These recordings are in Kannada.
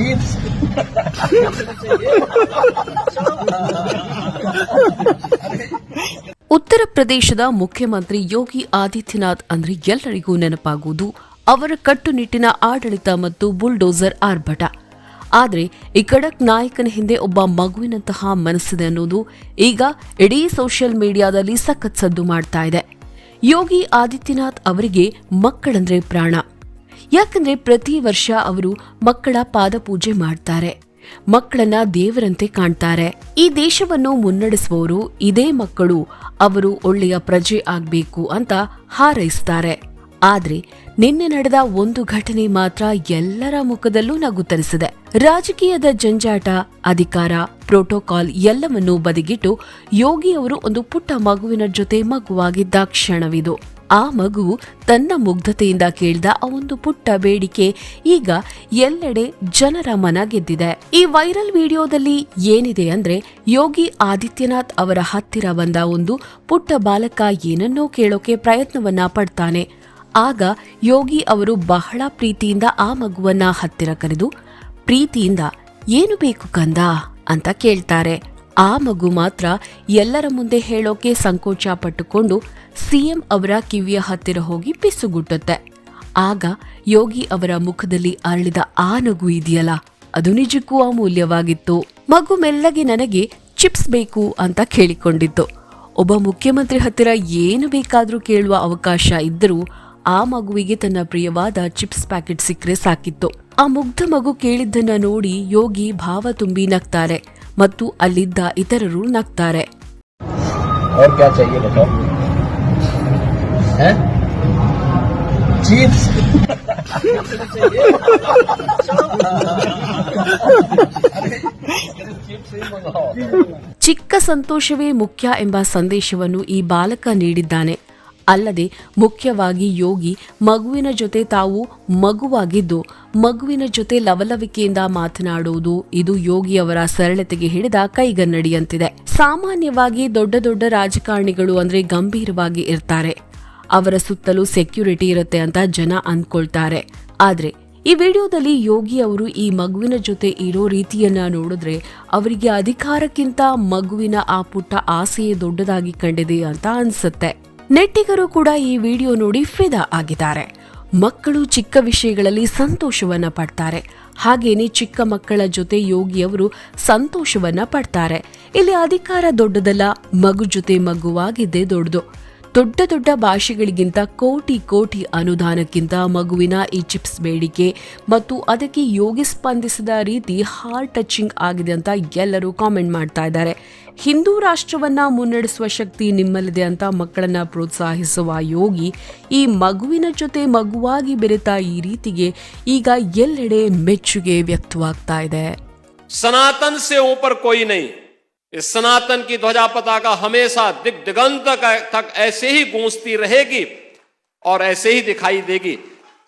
chips. ಉತ್ತರ ಪ್ರದೇಶದ ಮುಖ್ಯಮಂತ್ರಿ ಯೋಗಿ ಆದಿತ್ಯನಾಥ್ ಅಂದ್ರೆ ಎಲ್ಲರಿಗೂ ನೆನಪಾಗುವುದು ಅವರ ಕಟ್ಟುನಿಟ್ಟಿನ ಆಡಳಿತ ಮತ್ತು ಬುಲ್ಡೋಸರ್ ಆರ್ಭಟ. ಆದರೆ ಈ ಖಡಕ್ ನಾಯಕನ ಹಿಂದೆ ಒಬ್ಬ ಮಗುವಿನಂತಹ ಮನಸ್ಸಿದೆ ಅನ್ನೋದು ಈಗ ಇಡೀ ಸೋಷಿಯಲ್ ಮೀಡಿಯಾದಲ್ಲಿ ಸಖತ್ ಸದ್ದು ಮಾಡ್ತಾ ಇದೆ. ಯೋಗಿ ಆದಿತ್ಯನಾಥ್ ಅವರಿಗೆ ಮಕ್ಕಳಂದ್ರೆ ಪ್ರಾಣ. ಯಾಕಂದ್ರೆ ಪ್ರತಿ ವರ್ಷ ಅವರು ಮಕ್ಕಳ ಪಾದಪೂಜೆ ಮಾಡ್ತಾರೆ. ಮಕ್ಕಳನ್ನ ದೇವರಂತೆ ಕಾಣ್ತಾರೆ. ಈ ದೇಶವನ್ನು ಮುನ್ನಡೆಸುವವರು ಇದೇ ಮಕ್ಕಳು. ಅವರು ಒಳ್ಳೆಯ ಪ್ರಜೆ ಆಗ್ಬೇಕು ಅಂತ ಹಾರೈಸ್ತಾರೆ. ಆದ್ರೆ ನಿನ್ನೆ ನಡೆದ ಒಂದು ಘಟನೆ ಮಾತ್ರ ಎಲ್ಲರ ಮುಖದಲ್ಲೂ ನಗು ತರಿಸಿದೆ. ರಾಜಕೀಯದ ಜಂಜಾಟ, ಅಧಿಕಾರ, ಪ್ರೋಟೋಕಾಲ್ ಎಲ್ಲವನ್ನೂ ಬದಿಗಿಟ್ಟು ಯೋಗಿ ಅವರು ಒಂದು ಪುಟ್ಟ ಮಗುವಿನ ಜೊತೆ ಮಗುವಾಗಿದ್ದ ಕ್ಷಣವಿದು. ಆ ಮಗು ತನ್ನ ಮುಗ್ಧತೆಯಿಂದ ಕೇಳಿದ ಆ ಒಂದು ಪುಟ್ಟ ಬೇಡಿಕೆ ಈಗ ಎಲ್ಲೆಡೆ ಜನರ ಮನ ಗೆದ್ದಿದೆ. ಈ ವೈರಲ್ ವಿಡಿಯೋದಲ್ಲಿ ಏನಿದೆ ಅಂದ್ರೆ ಯೋಗಿ ಆದಿತ್ಯನಾಥ್ ಅವರ ಹತ್ತಿರ ಬಂದ ಒಂದು ಪುಟ್ಟ ಬಾಲಕ ಏನನ್ನೋ ಕೇಳೋಕೆ ಪ್ರಯತ್ನವನ್ನ ಪಡ್ತಾನೆ. ಆಗ ಯೋಗಿ ಅವರು ಬಹಳ ಪ್ರೀತಿಯಿಂದ ಆ ಮಗುವನ್ನ ಹತ್ತಿರ ಕರೆದು, ಪ್ರೀತಿಯಿಂದ ಏನು ಬೇಕು ಕಂದ? ಅಂತ ಕೇಳ್ತಾರೆ. ಆ ಮಗು ಮಾತ್ರ ಎಲ್ಲರ ಮುಂದೆ ಹೇಳೋಕೆ ಸಂಕೋಚ ಪಟ್ಟುಕೊಂಡು ಸಿಎಂ ಅವರ ಕಿವಿಯ ಹತ್ತಿರ ಹೋಗಿ ಪಿಸುಗುಟ್ಟುತ್ತೆ. ಆಗ ಯೋಗಿ ಅವರ ಮುಖದಲ್ಲಿ ಅರಳಿದ ಆ ನಗು ಇದೆಯಲ್ಲ? ಅದು ನಿಜಕ್ಕೂ ಅಮೂಲ್ಯವಾಗಿತ್ತು. ಮಗು ಮೆಲ್ಲಗೆ ನನಗೆ ಚಿಪ್ಸ್ ಬೇಕು ಅಂತ ಕೇಳಿಕೊಂಡಿತ್ತು. ಒಬ್ಬ ಮುಖ್ಯಮಂತ್ರಿ ಹತ್ತಿರ ಏನು ಬೇಕಾದರೂ ಕೇಳುವ ಅವಕಾಶ ಇದ್ದರೂ ಆ ಮಗುವಿಗೆ ತನ್ನ ಪ್ರಿಯವಾದ ಚಿಪ್ಸ್ ಪ್ಯಾಕೆಟ್ ಸಿಕ್ಕರೆ ಸಾಕಿತ್ತು. ಆ ಮುಗ್ಧ ಮಗು ಕೇಳಿದ್ದನ್ನ ನೋಡಿ ಯೋಗಿ ಭಾವ ತುಂಬಿ ನಗ್ತಾರೆ. ಮತ್ತು ಅಲ್ಲಿದ್ದ ಇತರರು ನಗ್ತಾರೆ. ಚಿಕ್ಕ ಸಂತೋಷವೇ ಮುಖ್ಯ ಎಂಬ ಸಂದೇಶವನ್ನು ಈ ಬಾಲಕ ನೀಡಿದ್ದಾನೆ. ಅಲ್ಲದೆ ಮುಖ್ಯವಾಗಿ ಯೋಗಿ ಮಗುವಿನ ಜೊತೆ ತಾವು ಮಗುವಾಗಿದ್ದು ಮಗುವಿನ ಜೊತೆ ಲವಲವಿಕೆಯಿಂದ ಮಾತನಾಡುವುದು ಇದು ಯೋಗಿಯವರ ಸರಳತೆಗೆ ಹಿಡಿದ ಕೈಗನ್ನಡಿಯಂತಿದೆ. ಸಾಮಾನ್ಯವಾಗಿ ದೊಡ್ಡ ದೊಡ್ಡ ರಾಜಕಾರಣಿಗಳು ಅಂದ್ರೆ ಗಂಭೀರವಾಗಿ ಇರ್ತಾರೆ. ಅವರ ಸುತ್ತಲೂ ಸೆಕ್ಯೂರಿಟಿ ಇರುತ್ತೆ ಅಂತ ಜನ ಅಂದ್ಕೊಳ್ತಾರೆ ಆದ್ರೆ ಈ ವಿಡಿಯೋದಲ್ಲಿ ಯೋಗಿ ಅವರು ಈ ಮಗುವಿನ ಜೊತೆ ಇರೋ ರೀತಿಯನ್ನ ನೋಡಿದ್ರೆ ಅವರಿಗೆ ಅಧಿಕಾರಕ್ಕಿಂತ ಮಗುವಿನ ಆ ಪುಟ್ಟ ಆಸೆಯೇ ದೊಡ್ಡದಾಗಿ ಕಂಡಿದೆ ಅಂತ ಅನ್ಸುತ್ತೆ. ನೆಟ್ಟಿಗರು ಕೂಡ ಈ ವಿಡಿಯೋ ನೋಡಿ ಫಿದಾ ಆಗಿದ್ದಾರೆ. ಮಕ್ಕಳು ಚಿಕ್ಕ ವಿಷಯಗಳಲ್ಲಿ ಸಂತೋಷವನ್ನ ಪಡ್ತಾರೆ. ಹಾಗೇನೆ ಚಿಕ್ಕ ಮಕ್ಕಳ ಜೊತೆ ಯೋಗಿಯವರು ಸಂತೋಷವನ್ನ ಪಡ್ತಾರೆ. ಇಲ್ಲಿ ಅಧಿಕಾರ ದೊಡ್ಡದಲ್ಲ, ಮಗು ಜೊತೆ ಮಗುವಾಗಿದ್ದೇ ದೊಡ್ಡದು. ದೊಡ್ಡ ದೊಡ್ಡ ಭಾಷೆಗಳಿಗಿಂತ ಕೋಟಿ ಕೋಟಿ ಅನುದಾನಕ್ಕಿಂತ ಮಗುವಿನ ಈ ಚಿಪ್ಸ್ ಬೇಡಿಕೆ ಮತ್ತು ಅದಕ್ಕೆ ಯೋಗಿ ಸ್ಪಂದಿಸಿದ ರೀತಿ ಹಾರ್ಟ್ ಟಚಿಂಗ್ ಆಗಿದೆ ಅಂತ ಎಲ್ಲರೂ ಕಾಮೆಂಟ್ ಮಾಡ್ತಾ ಇದ್ದಾರೆ ಹಿಂದೂ ರಾಷ್ಟ್ರವನ್ನ ಮುನ್ನಡೆಸುವ ಶಕ್ತಿ ನಿಮ್ಮಲ್ಲಿದೆ ಅಂತ ಮಕ್ಕಳನ್ನ ಪ್ರೋತ್ಸಾಹಿಸುವ ಯೋಗಿ ಈ ಮಗುವಿನ ಜೊತೆ ಮಗುವಾಗಿ ಬೆರೆತ ಈ ರೀತಿಗೆ ಈಗ ಎಲ್ಲೆಡೆ ಮೆಚ್ಚುಗೆ ವ್ಯಕ್ತವಾಗ್ತಾ ಇದೆ सनातन से ऊपर कोई नहीं इस सनातन की ध्वजा पताका हमेशा दिग दिगंत तक ऐसे ही गूंजती रहेगी और ऐसे ही दिखाई देगी।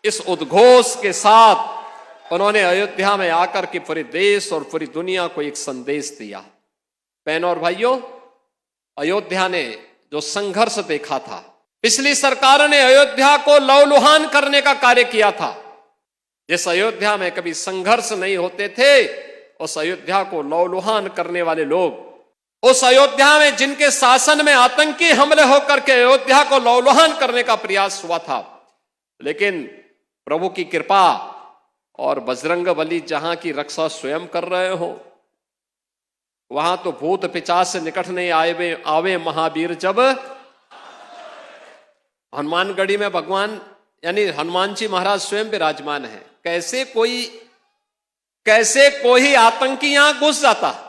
इस उद्घोष के साथ उन्होंने अयोध्या में आकर के पूरे देश और पूरी दुनिया को एक संदेश दिया। बहनों और भाइयों, अयोध्या ने जो संघर्ष देखा था, पिछली सरकार ने अयोध्या को लवलुहान करने का कार्य किया था। जिस अयोध्या में कभी संघर्ष नहीं होते थे, उस अयोध्या को लौलुहान करने वाले लोग उस अयोध्या में जिनके शासन में आतंकी हमले होकर के अयोध्या को लौलुहान करने का प्रयास हुआ था। लेकिन प्रभु की कृपा और बजरंग बली जहाँ की रक्षा स्वयं कर रहे हो, वहाँ तो भूत पिचास से निकट नहीं आए आवे महावीर जब हनुमानगढ़ी में भगवान, यानी हनुमान जी महाराज स्वयं विराजमान है। कैसे कोई कैसे कोई आतंकी यहाँ घुस जाता?